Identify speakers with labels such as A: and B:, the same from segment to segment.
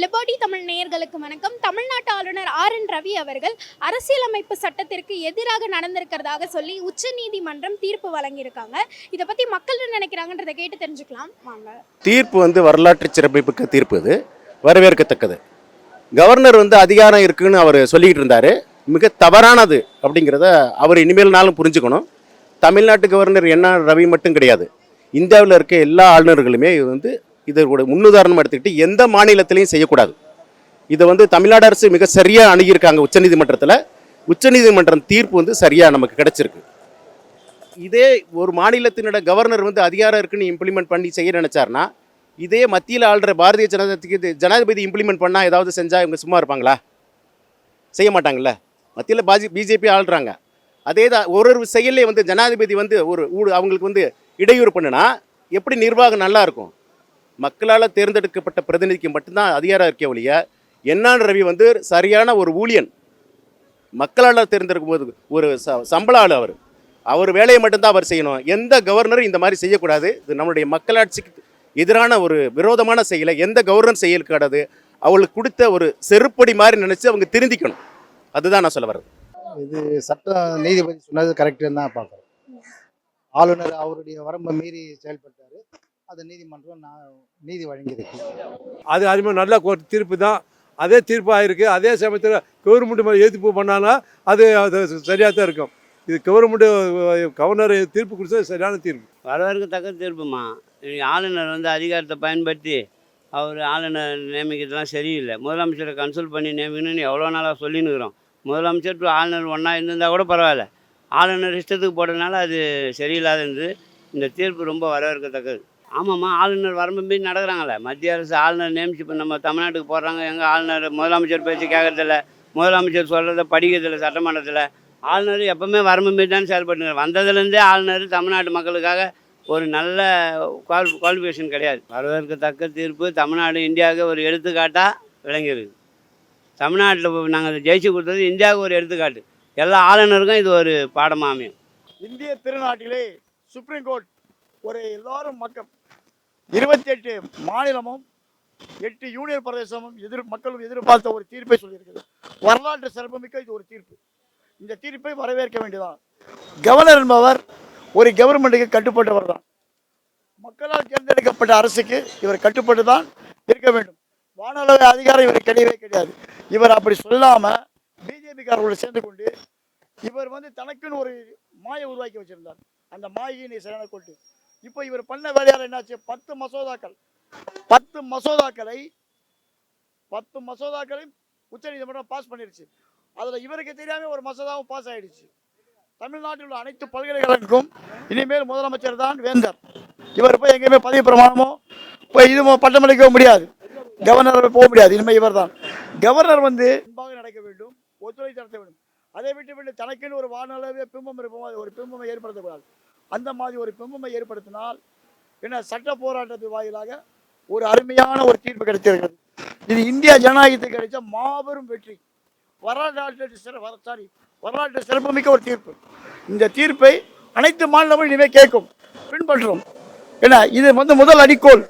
A: Liberty Tamil நேயர்களுக்கு வணக்கம். தமிழ்நாட்டு ஆளுநர் ஆர் என் ரவி அவர்கள் அரசியலமைப்பு சட்டத்திற்கு எதிராக நடந்திருக்கிறதாக சொல்லி உச்சநீதிமன்றம் தீர்ப்பு வழங்கியிருக்காங்க. இதை பத்தி மக்கள் என்ன நினைக்கிறாங்கன்றதை கேட்டு தெரிஞ்சுக்கலாம். வாங்க.
B: தீர்ப்பு வந்து வரலாற்று சிறப்பிப்புக்கு தீர்ப்பு இது. வரவேற்கத்தக்கது. கவர்னர் வந்து அதிகாரம் இருக்குன்னு அவர் சொல்லிக்கிட்டு இருந்தார். மிக தவறானது அப்படிங்கிறத அவர் இனிமேல்னாலும் புரிஞ்சுக்கணும். தமிழ்நாட்டு கவர்னர் என்ன ரவி மட்டும் கிடையாது. இந்தியாவில் இருக்க எல்லா ஆளுநர்களுமே இது வந்து இதோட முன்னுதாரணம் எடுத்துக்கிட்டு எந்த மாநிலத்திலையும் செய்யக்கூடாது. இதை வந்து தமிழ்நாடு அரசு மிக சரியாக அணுகியிருக்காங்க உச்சநீதிமன்றத்தில். உச்சநீதிமன்றம் தீர்ப்பு வந்து சரியாக நமக்கு கிடச்சிருக்கு. இதே ஒரு மாநிலத்தினோட கவர்னர் வந்து அதிகாரம் இருக்குன்னு இம்ப்ளிமெண்ட் பண்ணி செய்ய நினச்சார்னா இதே மத்தியில் ஆள்ற பாரதிய ஜனதாத்துக்கு இது ஜனாதிபதி இம்ப்ளிமெண்ட் பண்ணால் ஏதாவது செஞ்சால் இவங்க சும்மா இருப்பாங்களா? செய்ய மாட்டாங்கல்ல? மத்தியில் பாஜி பிஜேபி ஆள்றாங்க. அதே தான் ஒரு ஒரு செயலே வந்து ஜனாதிபதி வந்து ஒரு ஊடு அவங்களுக்கு வந்து இடையூறு பண்ணுனா எப்படி நிர்வாகம் நல்லாயிருக்கும் மக்களால் தேர்ந்தெடுக்கப்பட்ட பிரதிநிதிக்கு மட்டும்தான் அதிகாரம் இருக்கே ஒழிய என்னான் ரவி வந்து சரியான ஒரு ஊழியன். மக்களால் தேர்ந்தெடுக்கும் போது ஒரு ச சம்பள ஆள் அவர். அவர் வேலையை மட்டும்தான் அவர் செய்யணும். எந்த கவர்னரும் இந்த மாதிரி செய்யக்கூடாது. இது நம்மளுடைய மக்களாட்சிக்கு எதிரான ஒரு விரோதமான செயலை எந்த கவர்னர் செயலுக்காடாது அவளுக்கு கொடுத்த ஒரு செருப்படி மாதிரி நினச்சி அவங்க திருந்திக்கணும். அதுதான் நான் சொல்ல வர்றது.
C: இது சட்ட நீதிபதி சொன்னது கரெக்டுன்னு தான் பார்க்குறோம் ஆளுநர் அவருடைய வரம்பை மீறி செயல்பட்டாரு. அது நீதிமன்றம் நான் நீதி வழங்கியிருக்கு
D: அது அது மாதிரி நல்ல தீர்ப்பு தான். அதே தீர்ப்பாக இருக்குது அதே சமயத்தில் கவர்மெண்ட் மேலே எதிர்ப்பு பண்ணானா அது அது சரியாக தான் இருக்கும். இது கவர்மெண்ட்டு கவர்னர் தீர்ப்பு கொடுத்தது சரியான தீர்ப்பு.
E: வரவேற்கத்தக்க தீர்ப்புமா? இன்னைக்கு ஆளுநர் வந்து அதிகாரத்தை பயன்படுத்தி அவர் ஆளுநர் நியமிக்கிறதுலாம் சரியில்லை. முதலமைச்சரை கன்சல்ட் பண்ணி நியமிக்கணும்னு எவ்வளோ நாளாக சொல்லின்னு இருக்கிறோம் முதலமைச்சர் to ஆளுநர் ஒன்றா இருந்திருந்தால் கூட பரவாயில்ல. ஆளுநர் இஷ்டத்துக்கு போட்டதுனால அது சரியில்லாத இருந்தது இந்த தீர்ப்பு ரொம்ப வரவேற்கத்தக்கது. ஆமாம்மா ஆளுநர் வரம்பு மீறி நடக்கிறாங்களே மத்திய அரசு ஆளுநர் நியமிச்சு இப்போ நம்ம தமிழ்நாட்டுக்கு போடுறாங்க. எங்கள் ஆளுநர் முதலமைச்சர் பேச்சு கேட்கறதில்ல முதலமைச்சர் சொல்கிறத படிக்கிறதில்ல சட்டமன்றத்தில். ஆளுநர் எப்பவுமே வரம்பு மீறி தான் செயல்பட்டு வந்ததுலேருந்தே ஆளுநர் தமிழ்நாட்டு மக்களுக்காக ஒரு நல்ல குவாலி குவாலிஃபிகேஷன் கிடையாது. வரவேற்கத்தக்க தீர்ப்பு தமிழ்நாடு இந்தியாவுக்கு ஒரு எடுத்துக்காட்டாக விளங்கியிருக்கு. தமிழ்நாட்டில் நாங்கள் ஜெயிச்சு கொடுத்தது இந்தியாவுக்கு ஒரு எடுத்துக்காட்டு. எல்லா ஆளுநருக்கும் இது ஒரு பாடமாக அமையும்
F: இந்திய திருநாட்டிலே சுப்ரீம் கோர்ட் ஒரு எல்லாரும் மக்கள் இருபத்தி எட்டு மாநிலமும் எட்டு யூனியன் பிரதேசமும் எதிர் மக்களும் எதிர்பார்த்த ஒரு தீர்ப்பை சொல்லியிருக்கிறது. வரலாற்று சிறப்புமிக்க இது ஒரு தீர்ப்பு. இந்த தீர்ப்பை வரவேற்க வேண்டியதான் கவர்னர் என்பவர் ஒரு கவர்மெண்ட்டுக்கு கட்டுப்பட்டவர் தான். மக்களால் தேர்ந்தெடுக்கப்பட்ட அரசுக்கு இவர் கட்டுப்பட்டு தான் இருக்க வேண்டும். வானொலி அதிகாரம் இவர் கிடையவே கிடையாது. இவர் அப்படி சொல்லாமல் பிஜேபிக்காரர்களோடு சேர்ந்து கொண்டு இவர் வந்து தனக்குன்னு ஒரு மாயை உருவாக்கி வச்சிருந்தார். அந்த மாயினை சரியான கொண்டு இப்போ இவர் பண்ண வேலையால் என்னாச்சு? பத்து மசோதாக்கள். பத்து மசோதாக்களை பத்து மசோதாக்களை உச்சநீதிமன்றம் பாஸ் பண்ணிருச்சு. அதில் இவருக்கு தெரியாமல் ஒரு மசோதாவும் பாஸ் ஆயிடுச்சு. தமிழ்நாட்டில் உள்ள அனைத்து பல்கலைக்கழகங்களுக்கும் இனிமேல் முதலமைச்சர் தான் வேந்தர். இவர் போய் எங்கேயுமே பதவி பிரமாணமோ போய் இது பட்டமளிக்கவும் முடியாது. கவர்னர் போக முடியாது. இனிமேல் இவர் தான் கவர்னர் வந்து நடக்க வேண்டும் ஒத்துழைத்து நடத்த வேண்டும். அதை விட்டு விட்டு தனக்குன்னு ஒரு வானளவே பிம்பம் இருப்போம் அது ஒரு பிம்பமை ஏற்படுத்தக்கூடாது. அந்த மாதிரி ஒரு பிம்பமை ஏற்படுத்தினால் என்ன சட்ட போராட்டத்து வாயிலாக ஒரு அருமையான ஒரு தீர்ப்பு கிடைத்திருக்கிறது. இது இந்தியா ஜனநாயகத்துக்கு கிடைச்ச மாபெரும் வெற்றி. வரலாற்று சிற சாரி வரலாற்று சிறப்புமிக்க ஒரு தீர்ப்பு. இந்த தீர்ப்பை அனைத்து மாநிலங்களும் இனிமேல் கேட்கும் பின்பற்றும் என்ன இது வந்து முதல் அடிக்கோள்.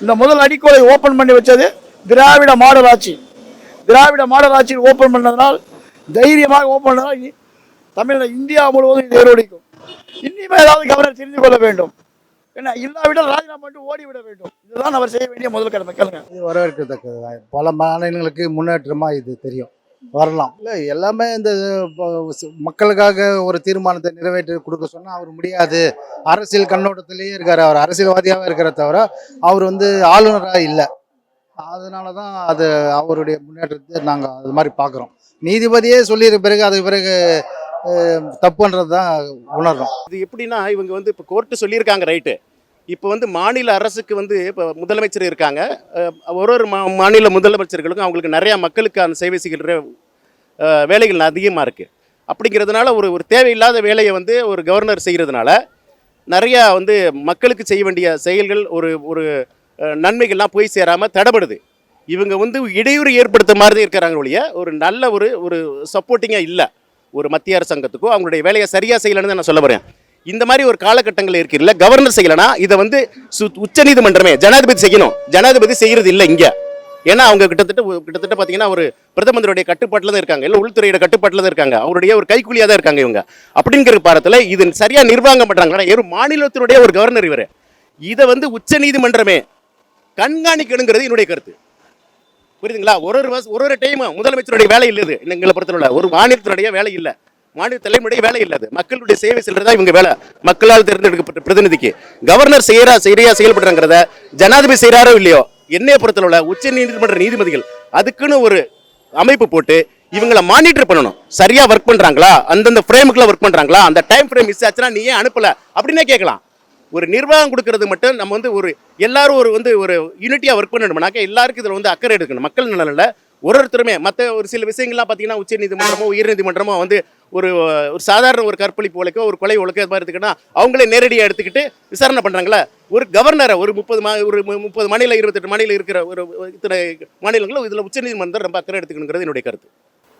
F: இந்த முதல் அடிக்கோளை ஓப்பன் பண்ணி வச்சது திராவிட மாடல் ஆட்சி திராவிட மாடல் ஆட்சியில் ஓப்பன் பண்ணதுனால் தைரியமாக ஓப்பன் பண்ணதால் தமிழ் இந்தியா முழுவதும் இது ஏறோடிக்கும். இனிமேல் ஏதாவது கவர்னர் தெரிந்து கொள்ள வேண்டும். என்ன இல்லாவிட்டால் ராஜினாமா பண்ணிட்டு ஓடிவிட வேண்டும். இதுதான் அவர் செய்ய வேண்டிய முதல் கடமை. கேளுங்க.
C: இது வரவேற்கத்தக்கது பல மாநிலங்களுக்கு முன்னேற்றமாக இது தெரியும். வரலாம். இல்லை எல்லாமே இந்த மக்களுக்காக ஒரு தீர்மானத்தை நிறைவேற்றி கொடுக்க சொன்னால் அவர் முடியாது. அரசியல் கண்ணோட்டத்திலேயே இருக்கார் அவர். அரசியல்வாதியாகவே இருக்கிற தவிர அவர் வந்து ஆளுநராக இல்லை. அதனால தான் அது அவருடைய முன்னேற்றத்தை நாங்கள் அது மாதிரி பார்க்குறோம். நீதிபதியே சொல்லியிருக்க பிறகு அது பிறகு தப்புன்றது தான் உணர்றோம்.
B: இது எப்படின்னா இவங்க வந்து இப்போ கோர்ட்டு சொல்லியிருக்காங்க ரைட்டு இப்போ வந்து மாநில அரசுக்கு வந்து இப்போ முதலமைச்சர் இருக்காங்க. ஒரு ஒரு மா மாநில முதலமைச்சர்களுக்கும் அவங்களுக்கு நிறையா மக்களுக்கு அந்த சேவை செய்கிற வேலைகள் அதிகமாக இருக்குது அப்படிங்கிறதுனால ஒரு ஒரு தேவையில்லாத வேலையை வந்து ஒரு கவர்னர் செய்கிறதுனால நிறையா வந்து மக்களுக்கு செய்ய வேண்டிய செயல்கள் ஒரு ஒரு நன்மைகள்லாம் போய் சேராமல் தடைபடுது. இவங்க வந்து இடையூறு ஏற்படுத்த மாதிரி இருக்கிறாங்க ஒழிய ஒரு நல்ல ஒரு ஒரு சப்போர்ட்டிங்காக இல்லை ஒரு மத்திய அரசாங்கத்துக்கோ அவங்களுடைய வேலையை சரியாக செய்யலைன்னு தான் நான் சொல்ல வரேன் இந்த மாதிரி ஒரு காலகட்டங்கள் இருக்குல்ல கவர்னர் செய்யலைன்னா இதை வந்து சு உச்சநீதிமன்றமே ஜனாதிபதி செய்யணும். ஜனாதிபதி செய்கிறது இல்லை இங்கே. ஏன்னா அவங்க கிட்டத்தட்ட கிட்டத்தட்ட பார்த்தீங்கன்னா ஒரு பிரதமருடைய கட்டுப்பாட்டில் தான் இருக்காங்க. இல்லை உள்துறையோட கட்டுப்பாட்டில் தான் இருக்காங்க. அவருடைய ஒரு கைக்கூலியாக தான் இருக்காங்க இவங்க. அப்படிங்கிற பாரத்தில் இது சரியாக நிர்வாகம் பண்ணுறாங்க ஏறும் மாநிலத்தினுடைய ஒரு கவர்னர் இவர். இதை வந்து உச்ச நீதிமன்றமே கண்காணிக்கணுங்கிறது என்னுடைய கருத்து. புரியுதுங்களா? ஒரு ஒரு வருஷம் ஒரு ஒரு டைம் முதலமைச்சருடைய வேலை இல்லை எங்களை பொறுத்தவரை ஒரு மாநிலத்தினுடைய வேலை இல்லை. மாநில தலைமுடைய வேலை இல்லை மக்களுடைய சேவை செல்றதா இவங்க வேலை. மக்களால் தேர்ந்தெடுக்கப்பட்ட பிரதிநிதிக்கு. கவர்னர் செய்யறா சரியா செயல்படுறாங்கிறத ஜனாதிபதி செய்யறாரோ இல்லையோ என்னைய பொறுத்தளவுல உச்ச நீதிமன்ற நீதிபதிகள் அதுக்குன்னு ஒரு அமைப்பு போட்டு இவங்கள மானிட்டர் பண்ணணும். சரியா ஒர்க் பண்றாங்களா? அந்தந்த ஃப்ரேமுக்குள்ள ஒர்க் பண்றாங்களா? அந்த டைம் ஃப்ரேம் மிஸ் ஆச்சுன்னா நீ ஏன் அனுப்பல. அப்படின்னே கேட்கலாம். ஒரு நிர்வாகம் கொடுக்கறது மட்டும் நம்ம வந்து ஒரு எல்லாரும் ஒரு வந்து ஒரு யூனிட்டியாக ஒர்க் பண்ணணும்னாக்க எல்லாருக்கும் இதில் வந்து அக்கறை எடுக்கணும். மக்கள் நலனில் ஒரு ஒருத்தருமே. மற்ற ஒரு சில விஷயங்கள்லாம் பார்த்தீங்கன்னா உச்ச உயர்நீதிமன்றமோ வந்து ஒரு ஒரு சாதாரண ஒரு கற்பழிப்பு வழக்கோ ஒரு கொலை வழக்கோ இது மாதிரி எடுத்துக்கிட்டா அவங்களே நேரடியாக எடுத்துக்கிட்டு விசாரணை பண்ணுறாங்களா ஒரு கவர்னரை ஒரு முப்பது மா ஒரு மு- முப்பது மாநில இருபத்தெட்டு மாநிலம் இருக்கிற ஒரு இத்தனை மாநிலங்களும் இதில் உச்சநீதிமன்றம் ரொம்ப அக்கறை எடுத்துக்கணுங்கிறது என்னுடைய கருத்து.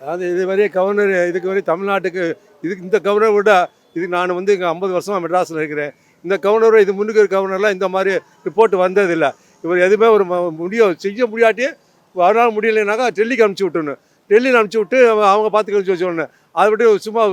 D: அதாவது இது வரையும் கவர்னர் இதுக்கு வரையும் தமிழ்நாட்டுக்கு இதுக்கு இந்த கவர்னர் விட இதுக்கு நான் வந்து இங்கே ஐம்பது வருஷமாக மெட்ராஸில் இருக்கிறேன். இந்த கவர்னரும் இது முன்னுக்கு இருக்க கவர்னர்லாம் இந்த மாதிரி ரிப்போர்ட் வந்ததில்லை. இவர் எதுவுமே ஒரு முடியும் செய்ய முடியாட்டி வரனால முடியலைனாக்கா டெல்லிக்கு அனுப்பிச்சி விட்டுணும் டெல்லியில் அனுப்பிச்சி விட்டு அவங்க- பார்த்து பார்த்துக்க சொல்லணும் அதை விட்டு சும்மா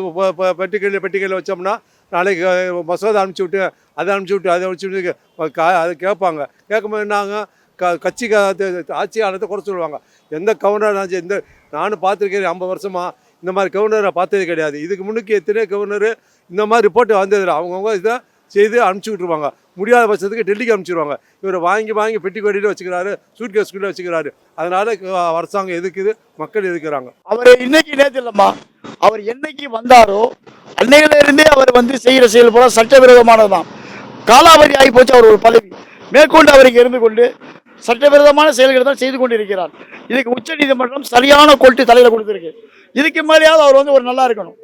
D: பெட்டிக்கையில் பெட்டிக்கையில் வச்சோம்னா நாளைக்கு மசோதா அனுப்பிச்சி விட்டு அதை அனுப்பிச்சி விட்டு அதை அனுப்பிச்சி விட்டு கா- கேட்பாங்க. கேட்கும்போது என்னாங்க? க கட்சி ஆட்சியாளத்தை குறை சொல்லுவாங்க. எந்த கவர்னர் ஆச்சு எந்த நானும் பார்த்துருக்கேன் ஐம்பது வருஷமா இந்த மாதிரி கவர்னரை பார்த்தது கிடையாது. இதுக்கு முன்னுக்கு எத்தனை கவர்னர் இந்த மாதிரி ரிப்போர்ட் வந்ததில்லை. அவங்கவுங்க இதை செய்து அனுப்பிச்சி விட்ருவாங்க முடியாத பட்சத்துக்கு டெல்லிக்கு அனுப்பிச்சிடுவாங்க இவர் வாங்கி வாங்கி பெட்டி கொடியில் வச்சுக்கிறாரு சூட் கேஸ்குள்ளே வச்சுக்கிறாரு. அதனால அரசாங்கம் எதுக்குது? மக்கள் எதுக்குறாங்க?
F: அவர் இன்னைக்கு நேற்று இல்லைம்மா அவர் என்னைக்கு வந்தாரோ அன்னையிலிருந்தே அவர் வந்து செய்கிற செயல் பூரா சட்டவிரோதமானதுதான். காலாவதி ஆகி போச்சு அவர் ஒரு பதவி. மேற்கொண்டு அவருக்கு இருந்து கொண்டு சட்டவிரோதமான செயல்களை தான் செய்து கொண்டிருக்கிறார். இதுக்கு உச்ச நீதிமன்றம் சரியான கொல்ட்டு தலையில கொடுத்துருக்கு. இதுக்கு மேலேயாவது அவர் வந்து ஒரு நல்லா இருக்கணும்.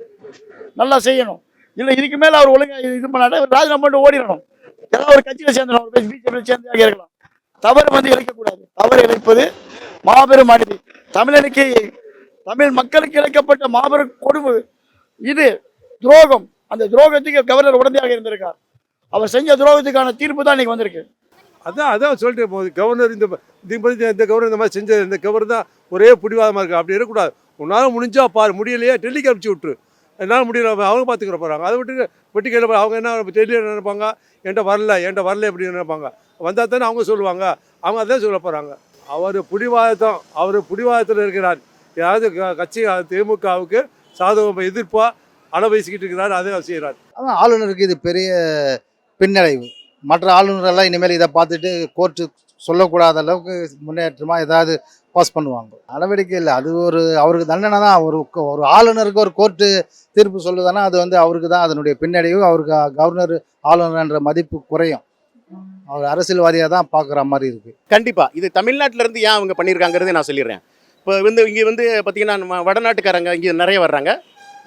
F: நல்லா செய்யணும். இல்லை இதுக்கு மேலே அவர் ஒழுங்காக இது பண்ணாட்டா இவர் ராஜினாமா பண்ணிட்டு ஓடிடணும். ஏதாவது ஒரு கட்சியில் சேர்ந்து ஒரு பிஜேபியில் சேர்ந்து இருக்கலாம் தவறு வந்து இழைக்கக்கூடாது. தவறு இழைப்பது மாபெரும் அநீதி. தமிழனுக்கு தமிழ் மக்களுக்கு இழைக்கப்பட்ட மாபெரும் கொடுமை. இது துரோகம். அந்த துரோகத்துக்கு கவர்னர் உடனடியாக இருந்திருக்கார். அவர் செஞ்ச துரோகத்துக்கான தீர்ப்பு தான் இன்னைக்கு வந்திருக்கு.
D: அதான் அதான் சொல்லிட்டு போகுது. கவர்னர் இந்த இதுக்கு இந்த கவர்னர் இந்த மாதிரி செஞ்சது இந்த கவர்னர் தான் ஒரே பிடிவாதமாக இருக்குது அப்படி இருக்கக்கூடாது. உன்னால் முடிஞ்சால் பாரு முடியலையே டெல்லிக்கு அனுப்பிச்சி விட்டுரு. என்னால் முடியல அவங்க பார்த்துக்கிற போகிறாங்க அதை விட்டு வெட்டி கையில் அவங்க என்ன டெல்லியில் நினைப்பாங்க? என்கிட்ட வரல என்கிட்ட வரல அப்படின்னு நினைப்பாங்க. வந்தால் தானே அவங்க சொல்லுவாங்க. அவங்க அதான் சொல்ல போகிறாங்க அவர் பிடிவாதம் அவர் பிடிவாதத்தில் இருக்கிறார். ஏதாவது க- கட்சி திமுகவுக்கு சாதகம் எதிர்ப்பாக அளவு வீசிக்கிட்டு இருக்கிறார் அதை அவர் செய்கிறார்
C: அதான் ஆளுநருக்கு இது பெரிய பின்னடைவு. மற்ற ஆளுநரெல்லாம் இனிமேல் இதை பார்த்துட்டு கோர்ட்டு சொல்லக்கூடாத அளவுக்கு முன்னேற்றமாக ஏதாவது பாஸ் பண்ணுவாங்க. நடவடிக்கை இல்லை. அது ஒரு அவருக்கு தண்டனை தான். ஒரு ஒரு ஆளுநருக்கு ஒரு கோர்ட்டு தீர்ப்பு சொல்லுதுன்னா அது வந்து அவருக்கு தான் அதனுடைய பின்னடைவு. அவருக்கு கவர்னர் ஆளுநர்ன்ற மதிப்பு குறையும். அவர் அரசியல்வாதியாக தான் பார்க்குற மாதிரி இருக்குது
B: கண்டிப்பாக இது தமிழ்நாட்டிலேருந்து ஏன் அவங்க பண்ணியிருக்காங்கிறதை நான் சொல்லிடுறேன். இப்போ வந்து இங்கே வந்து பார்த்தீங்கன்னா வடநாட்டுக்காரங்க இங்கே நிறைய வர்றாங்க.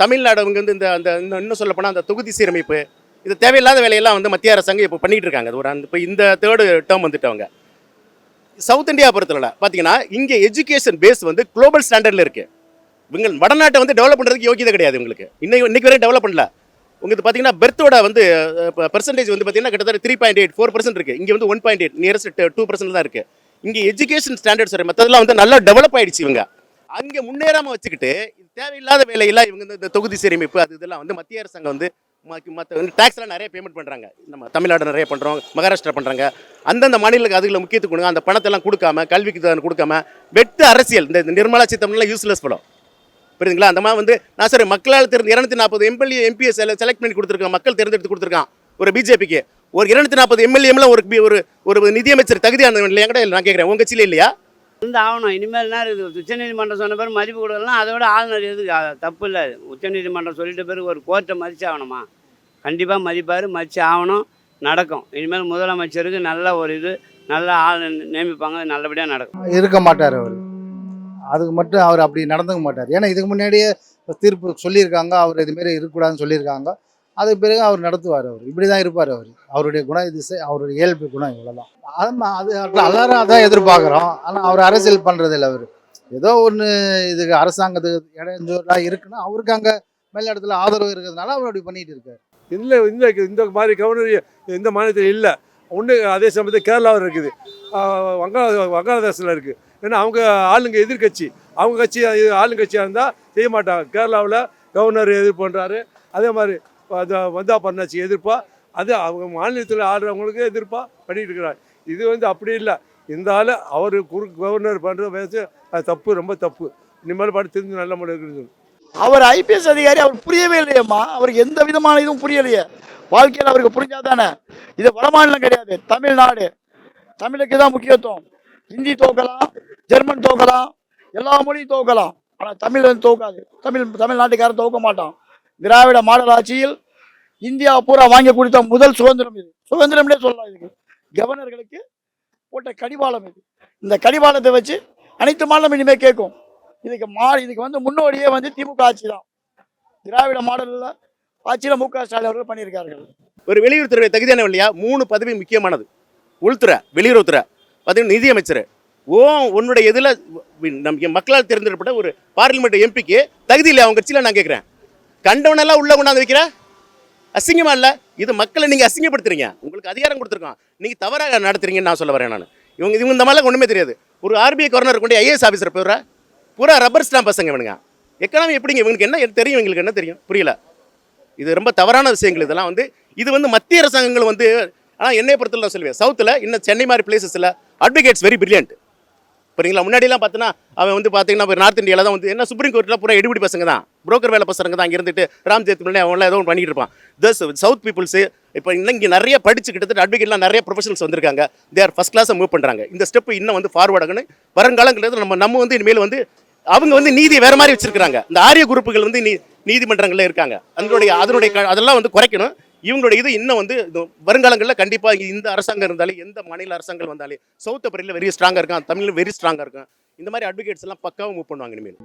B: தமிழ்நாடு அவங்க வந்து இந்த அந்த இன்னும் இன்னும் அந்த தொகுதி சீரமைப்பு இது தேவையில்லாத வேலையெல்லாம் வந்து மத்திய அரசாங்கம் இப்போ பண்ணிகிட்டு இருக்காங்க அது ஒரு அந்த இப்போ இந்த தேர்டு டேர்ம் வந்துட்டவங்க. சவுத் இந்தியா பொறுத்தல பார்த்தீங்கன்னா இங்கே எஜுகேஷன் பேஸ் வந்து குளோபல் ஸ்டாண்டர்டில் இருக்குது இவங்க வடநாட்டை வந்து டெவலப் பண்ணுறதுக்கு யோகியதை கிடையாது உங்களுக்கு இன்னைக்கு இன்னைக்கு வரையும் டெவலப் பண்ணல. உங்களுக்கு பார்த்தீங்கன்னா பெர்த்தோட வந்து பர்சன்டேஜ் வந்து பார்த்தீங்கன்னா கிட்டத்தட்ட three point eight four percent இருக்குது இங்கே வந்து one point eight nearest two percent தான் இருக்குது இங்கே எஜுகேஷன் ஸ்டாண்டர்ட்ஸ் வரை மற்றதெல்லாம் வந்து நல்லா டெவலப் ஆகிடுச்சு இவங்க. அங்கே முன்னேறாமல் வச்சுக்கிட்டு தேவையில்லாத வேலையெல்லாம் இவங்க இந்த தொகுதி சீரமைப்பு அது இதெல்லாம் வந்து மத்திய அரசாங்கம் வந்து மற்ற வந்து டேக்ஸ்லாம் நிறைய பேமெண்ட் பண்ணுறாங்க நம்ம தமிழ்நாடு நிறைய பண்ணுறோம் மகாராஷ்டிரா பண்ணுறாங்க அந்தந்த மாநிலங்களுக்கு அதுகளில் முக்கியத்துவம் கொடுங்க. அந்த பணத்தெல்லாம் கொடுக்காம கல்விக்கு தான் கொடுக்காம வெட்டு அரசியல். இந்த நிர்மலா சீதாராமன்லாம் யூஸ்லெஸ் படம் புரியுதுங்களா? அந்த மாதிரி வந்து நான் சரி மக்களால் தெரிந்து இரநூத்தி நாற்பது எம்எல்ஏ எம்பிஎஸ் செலக்ட் பண்ணி கொடுத்துருக்கான் மக்கள் தேர்ந்தெடுத்து கொடுத்துருக்கான் ஒரு பிஜேபிக்கு ஒரு இரநூத்தி நாற்பது எம்எல்ஏம்லாம் ஒரு பி- ஒரு ஒரு நிதியமைச்சர் தகுதியானவன் இல்லையா? கூட நான் கேட்குறேன் உங்கள் கட்சியில் இல்லையா?
E: வந்து ஆகணும். இனிமேல் என்ன இருக்குது? உச்சநீதிமன்றம் சொன்ன பேர் மதிப்பு கொடுக்கலாம். அதோட ஆளுநர் எதுக்கு? தப்பு இல்லை. உச்சநீதிமன்றம் சொல்லிட்ட பிறகு ஒரு கோர்ட்டை மதிச்சு ஆகணுமா? கண்டிப்பாக மதிப்பார் மதிச்சு ஆகணும். நடக்கும். இனிமேல் முதலமைச்சருக்கு நல்ல ஒரு இது நல்ல ஆள் நியமிப்பாங்க. நல்லபடியாக நடக்கும்.
C: இருக்க மாட்டார் அவர். அதுக்கு மட்டும் அவர் அப்படி நடந்துக்க மாட்டார். ஏன்னா இதுக்கு முன்னாடியே தீர்ப்பு சொல்லியிருக்காங்க. அவர் இதுமாரி இருக்கக்கூடாதுன்னு சொல்லியிருக்காங்க. அதுக்கு பிறகு அவர் நடத்துவார் அவர். இப்படி தான் இருப்பார் அவர். அவருடைய குண திசை அவருடைய இயல்பு குணம் இவ்வளோதான் ஆமாம் அது எல்லாரும் அதான் எதிர்பார்க்குறோம். ஆனால் அவர் அரசியல் பண்ணுறது இல்லை அவர். ஏதோ ஒன்று இதுக்கு அரசாங்கத்துக்கு இடைஞ்சலாக இருக்குன்னா அவருக்கு அங்கே மேல் இடத்துல ஆதரவு இருக்கிறதுனால அவர் அப்படி பண்ணிகிட்டு இருக்கார்.
D: இல்லை இந்த இந்த மாதிரி கவர்னர் இந்த மாநிலத்தில் இல்லை. ஒன்று அதே சமயத்தில் கேரளாவில் இருக்குது. ஆஹ் வங்காள வங்காளதேசத்தில் இருக்குது ஏன்னா அவங்க ஆளுங்க எதிர்க்கட்சி. அவங்க கட்சி ஆளுங்கட்சியாக இருந்தால் செய்ய மாட்டாங்க. கேரளாவில் கவர்னர் எதிர்ப்பு பண்ணுறாரு அதே மாதிரி அது வந்தா பண்ணாச்சி எதிர்ப்பா? அது அவங்க மாநிலத்தில் ஆடுறவங்களுக்கு எதிர்ப்பாக பண்ணிட்டு இருக்கிறார் இது வந்து அப்படி இல்லை. இருந்தாலும் அவர் குறு கவர்னர் பண்ணுற பேச அது தப்பு ரொம்ப தப்பு. இனிமேல் பாட்டு தெரிஞ்சு நல்ல முறை இருக்குது
F: அவர் ஐபிஎஸ் அதிகாரி அவர் புரியவே இல்லையம்மா. அவருக்கு எந்த விதமான இதுவும் புரியலையே. வாழ்க்கையில் அவருக்கு புரிஞ்சாதானே. இது வடமாநிலம் கிடையாது தமிழ்நாடு. தமிழுக்கு தான் முக்கியத்துவம். ஹிந்தி தோக்கலாம் ஜெர்மன் தோக்கலாம் எல்லா மொழியும் தோக்கலாம். ஆனால் தமிழ் வந்து தோக்காது. தமிழ் தமிழ்நாட்டுக்காரன் தோக்க மாட்டான். திராவிட மாடல் ஆட்சியில் இந்தியா பூரா வாங்கி கொடுத்த முதல் சுதந்திரம் இது. சுதந்திரம்னே சொல்லலாம் இதுக்கு. கவர்னர்களுக்கு போட்ட கடிவாளம் இது. இந்த கடிவாளத்தை வச்சு அனைத்து மாநிலம் இனிமேல் கேட்கும். இதுக்கு மா இதுக்கு வந்து முன்னோடியே வந்து திமுக ஆட்சி தான். திராவிட மாடலில் ஆட்சியில் மு க ஸ்டாலின் அவர்கள் பண்ணியிருக்கார்கள்.
B: ஒரு வெளியுறவுத்துறை தகுதியான இல்லையா? மூணு பதவி முக்கியமானது. உள்துறை வெளியுறவுத்துறை. பார்த்தீங்கன்னா நிதியமைச்சர். ஓ உன்னுடைய இதில் நம் மக்களால் தேர்ந்தெடுக்கப்பட்ட ஒரு பார்லிமெண்ட் எம்பிக்கு தகுதி இல்லையா? அவங்க கட்சியில் நான் கேட்குறேன். கண்டவனெல்லாம் உள்ள கொண்டாந்து வைக்கிற அசிங்கமா இல்லை? இது மக்களை நீங்கள் அசிங்கப்படுத்துறீங்க. உங்களுக்கு அதிகாரம் கொடுத்துருக்கோம் நீங்கள் தவறாக நடத்துறீங்கன்னு நான் சொல்ல வரேன் நான். இவங்க இவங்க இந்த மாதிரிலாம் ஒன்றுமே தெரியாது. ஒரு ஆர்பிஐ கவர்னர் கொண்டு ஐஏஎஸ் ஆஃபீஸர் போயிடுற பூரா ரப்பர் ஸ்டாம்ப் பசங்க இவனுங்க. எக்கனாமி எப்படிங்க? இவங்களுக்கு என்ன தெரியும் இவங்களுக்கு என்ன தெரியும்? புரியல. இது ரொம்ப தவறான விஷயங்கள் இதெல்லாம் வந்து இது வந்து மத்திய அரசாங்கங்கள் வந்து ஆனால் என்னை பொறுத்தவரை சொல்லுவேன். சவுத்தில் இன்னும் சென்னை மாதிரி பிளேசஸில் அட்வொகேட்ஸ் வெரி பிரில்லியன்ட் புரியுங்களா முன்னாடிலாம் பார்த்தீங்கன்னா அவன் வந்து பார்த்தீங்கன்னா நார்த் இந்தியாவில் தான் வந்து என்ன சுப்ரீம் கோர்ட்டில் பூரா எடுபடி பசங்க தான். புரோக்கர் வேலை பசங்க தான் இங்கே இருந்துட்டு ராம் ஜெயத்மலே அவங்களாம் ஏதோ ஒன்று பண்ணிட்டு இருப்பான். தஸ் சவுத் பீப்புள்ஸ் இப்போ இன்னும் இங்கே நிறைய படிச்சு கிட்டத்தட்ட அட்வொகேட்லாம் நிறைய ப்ரொஃபஷனல்ஸ் வந்திருக்காங்க. தேர் ஃபஸ்ட் கிளாஸை மூவ் பண்ணுறாங்க இந்த ஸ்டெப் இன்னும் வந்து ஃபார்வர்டாகணும் வருங்காலங்கிறது நம்ம நம்ம வந்து இனிமேல் வந்து அவங்க வந்து நீதியை வேற மாதிரி வச்சிருக்காங்க இந்த ஆரிய குரூப்புகள் வந்து நீ நீதிமன்றங்களில் இருக்காங்க. அதனுடைய அதனுடைய க- அதெல்லாம் வந்து குறைக்கணும். இவங்களுடைய இது இன்னும் வந்து வருங்காலங்களில் கண்டிப்பாக இந்த அரசாங்கம் இருந்தாலே எந்த மாநில அரசாங்கம் வந்தாலே சவுத் அப்புறம் வெரி ஸ்ட்ராங்காக இருக்கும் தமிழில் வெரி ஸ்ட்ராங்காக இருக்கும் இந்த மாதிரி அட்வொகேட்ஸ் எல்லாம் பக்காவும் மூவ் பண்ணுவாங்க இனிமேல்.